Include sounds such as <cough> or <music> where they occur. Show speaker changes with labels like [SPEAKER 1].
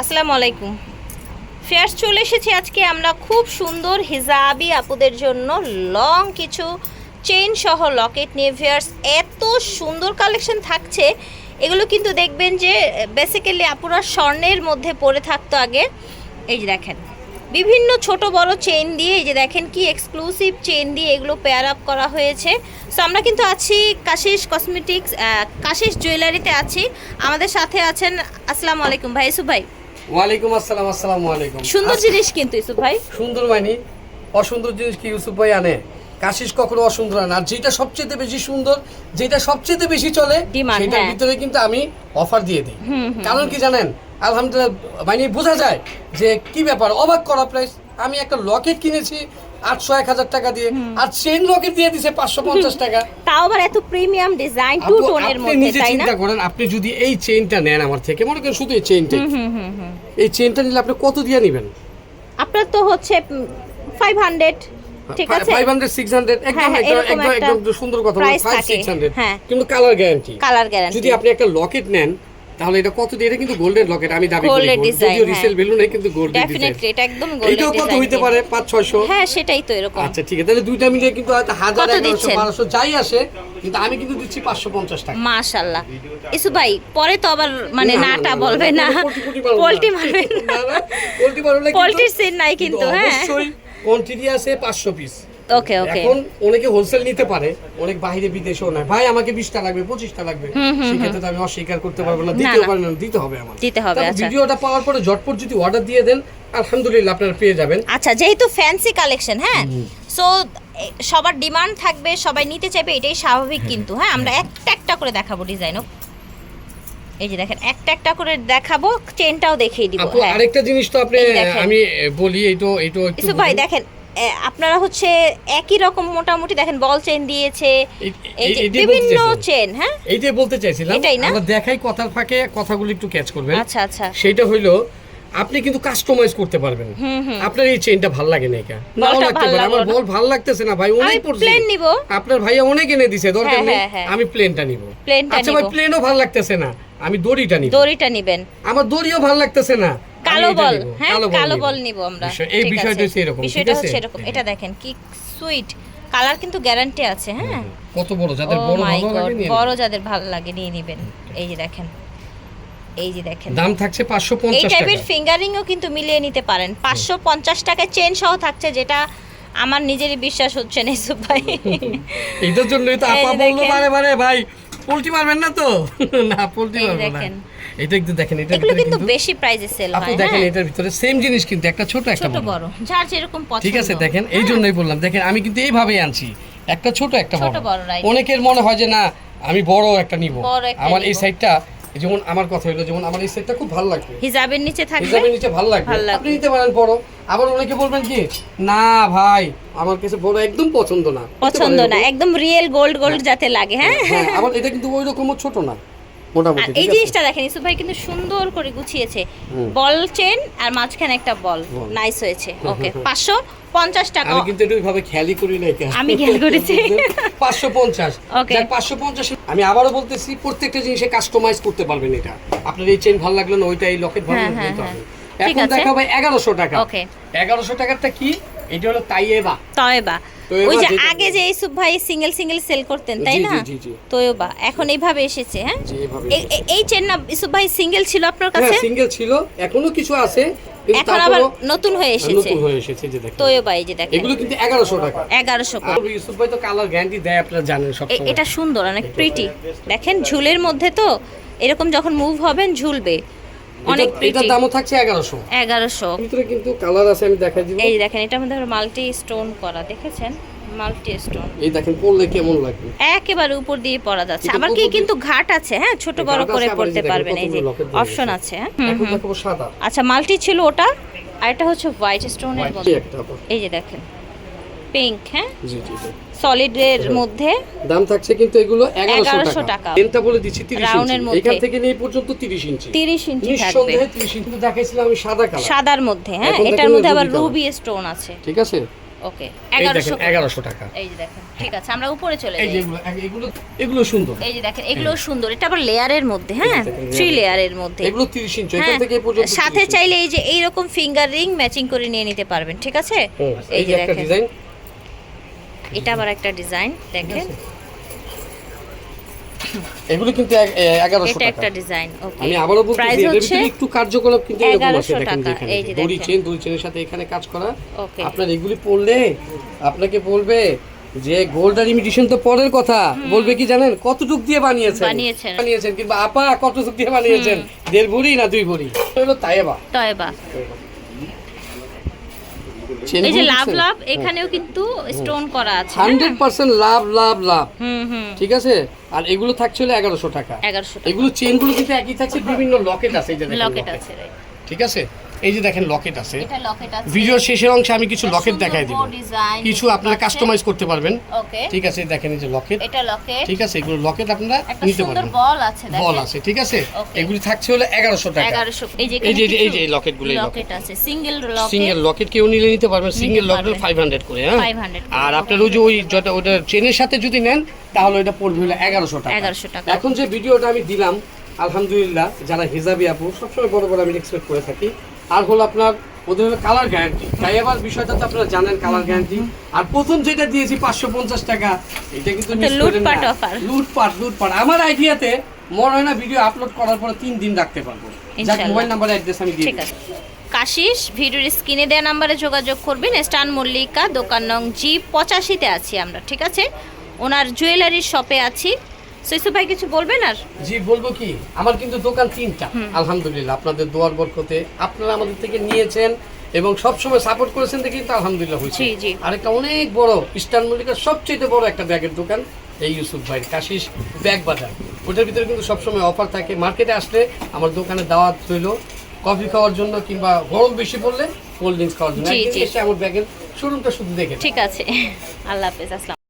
[SPEAKER 1] আসসালামু আলাইকুম। ফেয়ার্স চলে এসেছি আজকে আমরা খুব সুন্দর হিজাবি আপুদের জন্য লং কিছু চেইন সহ লকেট নিয়ে। ফেয়ার্স এত সুন্দর কালেকশন থাকছে। এগুলো কিন্তু দেখবেন যে বেসিক্যালি আপুরা স্বর্ণের মধ্যে পড়ে থাকতো আগে। এই যে দেখেন, বিভিন্ন ছোট বড় চেইন দিয়ে, এই যে দেখেন কি এক্সক্লুসিভ চেইন দিয়ে এগুলো পেয়ার আপ করা হয়েছে। সো আমরা কিন্তু আছি কাশিস কসমেটিক্স কাশিস জুয়েলারিতে আছি। আমাদের সাথে আছেন, আসসালামু আলাইকুম ভাই ভাই।
[SPEAKER 2] ওয়ালাইকুম আসসালাম আসসালামু আলাইকুম।
[SPEAKER 1] সুন্দর জিনিস কিন্তু ইউসুফ ভাই।
[SPEAKER 2] সুন্দর মানে অসুন্দর জিনিস কি ইউসুফ ভাই আনে? কাশিস কখনো অসুন্দর না। আর যেটা সবচেয়ে বেশি সুন্দর যেটা সবচেয়ে বেশি চলে সেটার
[SPEAKER 1] হ্যাঁ।
[SPEAKER 2] ভিতরে কিন্তু আমি অফার দিয়ে দিই। কারণ কি জানেন? আলহামদুলিল্লাহ মানে বোঝা যায় যে কি ব্যাপার? অবাক করা প্রাইস আমি একটা লকেট কিনেছি আটশো এক হাজার টাকা দিয়ে। আর চেন লকেট দিয়ে দিছে পাঁচশো পঞ্চাশ টাকা।
[SPEAKER 1] তাও আবার এত প্রিমিয়াম ডিজাইন টু টোনের মধ্যে
[SPEAKER 2] নিজে
[SPEAKER 1] তাই না?
[SPEAKER 2] চিন্তা করেন আপনি যদি এই চেনটা নেন আমার থেকে মনে করেন শুধু এই
[SPEAKER 1] হুম
[SPEAKER 2] এই চেনটা নিলে আপনি কত দিয়ে নেবেন?
[SPEAKER 1] আপনার তো হচ্ছে ফাইভ হান্ড্রেড ঠিক আছে?
[SPEAKER 2] ফাইভ হান্ড্রেড সিক্স হান্ড্রেড একদম
[SPEAKER 1] হ্যাঁ,
[SPEAKER 2] একদম একদম সুন্দর কথা
[SPEAKER 1] হ্যাঁ।
[SPEAKER 2] কিন্তু কালার গ্যারান্টি
[SPEAKER 1] কালার গ্যারান্টি
[SPEAKER 2] যদি আপনি একটা লকেট নেন তাহলে এটা কত দিয়ে? এটা কিন্তু গোল্ডেন লকেট আমি দাবি করি যদিও। রিসেল ভ্যালু নেই কিন্তু গোল্ড
[SPEAKER 1] ডেফিনেটলি এটা একদম গোল্ডেন
[SPEAKER 2] কত হইতে পারে? পাঁচ ছয়শো?
[SPEAKER 1] হ্যাঁ সেটাই তো এরকম।
[SPEAKER 2] আচ্ছা ঠিক আছে। তাহলে দুইটা মিলিয়ে কিন্তু হয়তো হাজার
[SPEAKER 1] কত
[SPEAKER 2] এগারোশো
[SPEAKER 1] দিচ্ছেন?
[SPEAKER 2] বারোশো যাই আসে কিন্তু আমি কিন্তু দিচ্ছি পাঁচশো পঞ্চাশ টাকা।
[SPEAKER 1] মাশাল্লাহ ইসু ভাই পরে তো আবার মানে নাটা বলবে না
[SPEAKER 2] পোল্ট্রি পোল্ট্রি।
[SPEAKER 1] পোল্ট্রি মারবে
[SPEAKER 2] না, পোল্ট্রি না কিন্তু-
[SPEAKER 1] পোল্ট্রির সিন নাই কিন্তু হ্যাঁ।
[SPEAKER 2] অবশ্যই কোয়ান্টিটি আছে পাঁচশো পিস
[SPEAKER 1] ওকে ওকে
[SPEAKER 2] এখন অনেকে হোলসেল নিতে পারে অনেক বাইরে বিদেশেও নেয়। ভাই আমাকে বিশটা লাগবে পঁচিশটা লাগবে। সেক্ষেত্রে তো আমি অস্বীকার করতে পারব না দিতেও
[SPEAKER 1] না।
[SPEAKER 2] পারেন না দিতে হবে আমার
[SPEAKER 1] দিতে হবে, আচ্ছা।
[SPEAKER 2] ভিডিওটা পাওয়ার পরে ঝটপট যদি অর্ডার দিয়ে দেন আলহামদুলিল্লাহ আপনারা পেয়ে যাবেন।
[SPEAKER 1] আচ্ছা যেহেতু ফ্যান্সি কালেকশন হ্যাঁ? সো সবার ডিমান্ড থাকবে সবাই নিতে চাইবে এটাই স্বাভাবিক কিন্তু হ্যাঁ? আমরা একটা একটা করে দেখাবো ডিজাইন এই যে দেখেন একটা একটা করে দেখাবো চেনটাও দেখিয়ে দিব হ্যাঁ।
[SPEAKER 2] আরেকটা জিনিস তো আপনি। আমি বলি এইটো এইটো একটু
[SPEAKER 1] ইসু ভাই দেখেন আপনারা হচ্ছে একই রকম মোটামুটি দেখেন বল চেন দিয়েছে বিভিন্ন চেন হ্যাঁ?
[SPEAKER 2] এইটাই বলতে চাইছিলাম
[SPEAKER 1] না?
[SPEAKER 2] আমরা দেখাই কথার ফাঁকে কথাগুলো একটু ক্যাচ করবেন।
[SPEAKER 1] আচ্ছা আচ্ছা।
[SPEAKER 2] সেটা হইল আপনি কিন্তু কাস্টমাইজ করতে পারবেন। আপনার এই চেইনটা ভালো লাগে না এটা।
[SPEAKER 1] বলটা
[SPEAKER 2] লাগতে পারে। আমার বল ভালো লাগতেছে না ভাই অনেক পড়ছি।
[SPEAKER 1] প্লেন নিব।
[SPEAKER 2] আপনার ভাইয়া অনেক এনে দিছে দরকার
[SPEAKER 1] হ্যাঁ,
[SPEAKER 2] নেই
[SPEAKER 1] হ্যাঁ, হ্যাঁ।
[SPEAKER 2] আমি প্লেনটা নিব।
[SPEAKER 1] প্লেনটা
[SPEAKER 2] আচ্ছা ভাই। প্লেনও ভালো লাগতেছে না আমি দড়িটা নিব।
[SPEAKER 1] দড়িটা নিবেন।
[SPEAKER 2] আমার দড়িও ভালো লাগতেছে না
[SPEAKER 1] কালো বল হ্যাঁ কালো বল নিব। আমরা।
[SPEAKER 2] এই বিষয়টা
[SPEAKER 1] আছে।
[SPEAKER 2] হচ্ছে এরকম
[SPEAKER 1] বিষয়টা হচ্ছে এরকম। এটা দেখেন কি সুইট। কালার কিন্তু গ্যারান্টি আছে হ্যাঁ?
[SPEAKER 2] কত বড় যাদের বড় ভালো লাগে
[SPEAKER 1] বড় যাদের ভালো লাগে নিয়ে নেবেন। এই যে দেখেন এই যে দেখেন।
[SPEAKER 2] দাম থাকছে পাঁচশো
[SPEAKER 1] এই টাইপের ফিঙ্গারিংও কিন্তু মিলিয়ে নিতে পারেন। পাঁচশো পঞ্চাশ টাকায় চেন সহ থাকছে যেটা আমার নিজেরই বিশ্বাস হচ্ছে না ইসুফ ভাই।
[SPEAKER 2] এইটার জন্যই তো আপা বলল। বারে বারে ভাই পোল্ট্রি মারবেন না তো? <laughs> না পোল্ট্রি
[SPEAKER 1] এই
[SPEAKER 2] মারবো না।
[SPEAKER 1] দেখেন।
[SPEAKER 2] এটা একটু দেখেন এটা
[SPEAKER 1] এগুলো কিন্তু বেশি প্রাইসে সেল হয় আপনি
[SPEAKER 2] দেখেন
[SPEAKER 1] হ্যাঁ?
[SPEAKER 2] এটার ভিতরে সেম জিনিস কিন্তু একটা ছোট একটা
[SPEAKER 1] ছোট
[SPEAKER 2] বড়।
[SPEAKER 1] যার যেরকম পছন্দ।
[SPEAKER 2] ঠিক আছে দেখেন এই জন্যই বললাম দেখেন আমি কিন্তু এইভাবেই আনছি একটা ছোট একটা বড়। অনেকের মনে হয় যে না আমি বড় একটা নিব। আমার এই সাইডটা যেমন আমার কথা হলো যেমন আমার এই সাইডটা খুব ভালো লাগবে।
[SPEAKER 1] হিজাবের নিচে থাকবে?
[SPEAKER 2] হিসাবের নিচে ভালো লাগবে। আপনি নিতে পারেন বড়। আবার অনেকে বলবেন কি না ভাই আমার কাছে বড় একদম পছন্দ না।
[SPEAKER 1] পছন্দ না একদম রিয়েল গোল্ড গোল্ড যাতে লাগে হ্যাঁ
[SPEAKER 2] হ্যাঁ আবার এটা কিন্তু ওই রকমও ছোট না। মোটামুটি
[SPEAKER 1] এই জিনিসটা দেখেন ইসুফ ভাই কিন্তু সুন্দর করে গুছিয়েছে বল চেন আর মাঝখানে একটা বল। নাইস হয়েছে ওকে পাঁচশো পঞ্চাশ টাকা
[SPEAKER 2] আমি কিন্তু এটা ওইভাবে খেয়ালই করি নাই।
[SPEAKER 1] আমি খেয়াল করেছি। <laughs>
[SPEAKER 2] পাঁচশো পঞ্চাশ
[SPEAKER 1] Okay.
[SPEAKER 2] পাঁচশো পঞ্চাশ আমি আবারও বলতেছি প্রত্যেকটা জিনিসে কাস্টমাইজ করতে পারবেন এটা আপনার এই চেন ভালো লাগল না ওইটা এই লকেট ভালো
[SPEAKER 1] হ্যাঁ,
[SPEAKER 2] লাগল
[SPEAKER 1] হ্যাঁ, হ্যাঁ।
[SPEAKER 2] এখন
[SPEAKER 1] আছে।
[SPEAKER 2] এগারোশো টাকা. এগারোশো টাকারটা কি এটা হলো তাইয়েবা।
[SPEAKER 1] তয়বা
[SPEAKER 2] তয়বা
[SPEAKER 1] ওই যে আগে যে ইসুফ ভাই সিঙ্গেল সিঙ্গেল সেল করতেন তাই না?
[SPEAKER 2] জি।
[SPEAKER 1] এখন এইভাবে এসেছে হ্যাঁ? এই- চেন না ইসুফ ভাই সিঙ্গেল ছিল আপনার
[SPEAKER 2] হ্যাঁ
[SPEAKER 1] কাছে?
[SPEAKER 2] সিঙ্গেল ছিল এখনও কিছু আছে
[SPEAKER 1] এখন আবার নতুন হয়ে এসেছে।
[SPEAKER 2] নতুন হয়ে এসেছে যে দেখেন।
[SPEAKER 1] তয়বা এই যে দেখেন।
[SPEAKER 2] এগুলো কিন্তু এগারোশো টাকা।
[SPEAKER 1] এগারোশো
[SPEAKER 2] আর ইউসুফ ভাই তো কালার গ্যারান্টি দেয় আপনারা জানেন সব
[SPEAKER 1] এটা সুন্দর অনেক প্রিটি দেখেন ঝুলের মধ্যে তো এরকম যখন মুভ হবেন ঝুলবে। অনেক প্রিটি
[SPEAKER 2] দামও থাকছে এগারোশো।
[SPEAKER 1] এগারোশো।
[SPEAKER 2] ভিতরে কিন্তু কালার আছে আমি দেখাই দিব।
[SPEAKER 1] এই দেখেন এটার মধ্যে মাল্টি স্টোন করা দেখেছেন? Multi stone.
[SPEAKER 2] এই দেখেন পড়লে কেমন লাগবে?
[SPEAKER 1] একেবারে উপর দিয়ে পরা যাচ্ছে।
[SPEAKER 2] এটা
[SPEAKER 1] আবার কি কিন্তু ঘাট আছে হ্যাঁ? ছোট বড় করে পড়তে পারবেন। এই যে অপশন
[SPEAKER 2] আছে।
[SPEAKER 1] হ্যাঁ?
[SPEAKER 2] এখন
[SPEAKER 1] হুম।
[SPEAKER 2] সাদা।
[SPEAKER 1] আচ্ছা মাল্টি ছিল ওটা আর এটা হচ্ছে হোয়াইট স্টোনের মধ্যে এই যে দেখেন পিঙ্ক হ্যাঁ?
[SPEAKER 2] জি জি।
[SPEAKER 1] সলিডের মধ্যে
[SPEAKER 2] দাম থাকছে কিন্তু এগুলো
[SPEAKER 1] 1100
[SPEAKER 2] 1100 টাকা। বলে দিচ্ছি 30 ইঞ্চি। এখান থেকে নিয়ে পর্যন্ত 30 ইঞ্চি।
[SPEAKER 1] তিরিশ ইঞ্চি থাকবে।
[SPEAKER 2] নিঃসন্দেহে 30 ইঞ্চি। দেখাইছিলাম আমি সাদা কালার
[SPEAKER 1] সাদার মধ্যে হ্যাঁ? এটার মধ্যে আবার রুবি স্টোন আছে।
[SPEAKER 2] ঠিক আছে?
[SPEAKER 1] ওকে
[SPEAKER 2] এই
[SPEAKER 1] এগারোশো
[SPEAKER 2] দেখেন এগারোশো টাকা।
[SPEAKER 1] এই যে দেখেন ঠিক আছে আমরা উপরে চলে যাই।
[SPEAKER 2] এগুলো এগুলো সুন্দর।
[SPEAKER 1] এই যে দেখেন এগুলো সুন্দর। এটা আবার লেয়ারের মধ্যে হ্যাঁ? থ্রি লেয়ারের মধ্যে।
[SPEAKER 2] এগুলো তিরিশ ইঞ্চি
[SPEAKER 1] হ্যাঁ।
[SPEAKER 2] এখান থেকে পর্যন্ত
[SPEAKER 1] সাথে চাইলে এই যে এইরকম ফিঙ্গার রিং ম্যাচিং করে নিয়ে নিতে পারবেন ঠিক আছে? এই যে দেখেন।
[SPEAKER 2] ডিজাইন
[SPEAKER 1] এটা আবার একটা ডিজাইন দেখেন।
[SPEAKER 2] এগুলো কিন্তু এগারোশো
[SPEAKER 1] এটা
[SPEAKER 2] টাকা।
[SPEAKER 1] একটা ডিজাইন ওকে।
[SPEAKER 2] আমি বলতেছি এদের
[SPEAKER 1] হচ্ছে
[SPEAKER 2] ভিতরে একটু কার্যকলাপ কিন্তু এরকম আছে
[SPEAKER 1] 1100
[SPEAKER 2] দেখেন
[SPEAKER 1] এই যে
[SPEAKER 2] দড়ি। চেন দড়ি চেনের সাথে এখানে কাজ করা।
[SPEAKER 1] ওকে।
[SPEAKER 2] আপনার এগুলি পড়লে আপনাকে বলবে যে গোল্ড আর ইমিটেশন তো পরের কথা। বলবে কি জানেন? কতটুক দিয়ে বানিয়েছেন?
[SPEAKER 1] বানিয়েছেন।
[SPEAKER 2] বানিয়েছেন কিংবা আপা কতটুক দিয়ে বানিয়েছেন? দেড় ভরি না দুই ভরি? হলো তাইবা
[SPEAKER 1] তয়বা এই যে লাভ লাভ এখানেও কিন্তু স্টোন করা আছে
[SPEAKER 2] হান্ড্রেড পার্সেন্ট লাভ লাভ লাভ।
[SPEAKER 1] হুম হুম।
[SPEAKER 2] ঠিক আছে? আর এগুলো থাকছে হলো এগারোশো টাকা।
[SPEAKER 1] এগারোশো
[SPEAKER 2] এগুলো চেনগুলো কিন্তু একই থাকছে বিভিন্ন লকেট আছে এই যে
[SPEAKER 1] লকেট আছে
[SPEAKER 2] ঠিক আছে? এই যে দেখেন লকেট আছে।
[SPEAKER 1] এটা লকেট আছে।
[SPEAKER 2] ভিডিওর শেষের অংশে আমি কিছু লকেট দেখাই দিব। কিছু আপনারা কাস্টমাইজ করতে পারবেন।
[SPEAKER 1] ওকে।
[SPEAKER 2] ঠিক আছে দেখেন এই যে লকেট।
[SPEAKER 1] এটা লকেট।
[SPEAKER 2] ঠিক আছে এগুলো লকেট আপনারা নিতে
[SPEAKER 1] সুন্দর
[SPEAKER 2] পারবেন।
[SPEAKER 1] বল আছে দেখেন।
[SPEAKER 2] বল আছে ঠিক আছে? এগুলি থাকছে হলো এগারোশো টাকা।
[SPEAKER 1] 1100 এই যে
[SPEAKER 2] এই যে এই যে- লকেটগুলো লকেট
[SPEAKER 1] আছে সিঙ্গেল লকেট।
[SPEAKER 2] সিঙ্গেল লকেট কেউ নিলে নিতে পারবেন। সিঙ্গেল লকেট
[SPEAKER 1] পারবেন।
[SPEAKER 2] ফাইভ হান্ড্রেড করে হ্যাঁ?
[SPEAKER 1] 500
[SPEAKER 2] আর আপনার ওই যে ওই যেটা ওটা চেনের সাথে যদি নেন তাহলে ওটা পড়বে হলো এগারোশো টাকা।
[SPEAKER 1] 1100 টাকা।
[SPEAKER 2] এখন যে ভিডিওটা আমি দিলাম আলহামদুলিল্লাহ যারা হিজাবি আপু সবসময় বড় বড় আমি এক্সপেক্ট করে থাকি। আর হলো আপনার ওদের হলো কালার গ্যারান্টি তাই আবার বিষয়টা তো আপনারা জানেন কালার গ্যারান্টি আর প্রথম যেটা দিয়েছি পাঁচশো পঞ্চাশ টাকা এটা কিন্তু।
[SPEAKER 1] লুটপাট।
[SPEAKER 2] লুটপাট লুটপাট। আমার আইডিয়াতে মনে হয় না ভিডিও আপলোড করার পরে তিন দিন রাখতে পারব।
[SPEAKER 1] ইনশাআল্লাহ।
[SPEAKER 2] মোবাইল নাম্বার অ্যাড্রেস আমি দিয়ে
[SPEAKER 1] ঠিক আছে। কাশিস ভিডিওর স্ক্রিনে দেওয়া নাম্বারে যোগাযোগ করবেন। স্টান মল্লিকা দোকান নং জি পঁচাশিতে আছি আমরা ঠিক আছে? ওনার জুয়েলারির শপে আছি। সৈসু ভাই কিছু বলবেন আর?
[SPEAKER 2] জি বলব কি? আমার কিন্তু দোকান তিনটা। আলহামদুলিল্লাহ আপনাদের দোয়ার বরকতে আপনারা আমাদের থেকে নিয়েছেন এবং সবসময় সাপোর্ট করেছেন দেখে কিন্তু আলহামদুলিল্লাহ হয়েছে। আরেকটা অনেক বড় ইস্টার্ন মল্লিকার সবচেয়ে বড় একটা ব্যাগের দোকান এই ইউসুফ ভাই কাশিস ব্যাগ বাজার। ওটার ভিতরে কিন্তু সবসময় অফার থাকে। মার্কেটে আসলে আমার দোকানে দাওয়াত রইল কফি খাওয়ার জন্য কিংবা গরম বেশি পড়লে কোল্ড ড্রিঙ্কস খাওয়ার জন্য। এসে আমার ব্যাগের শোরুমটা শুধু দেখে
[SPEAKER 1] ঠিক আছে। আল্লাহ হাফেজ আসসালাম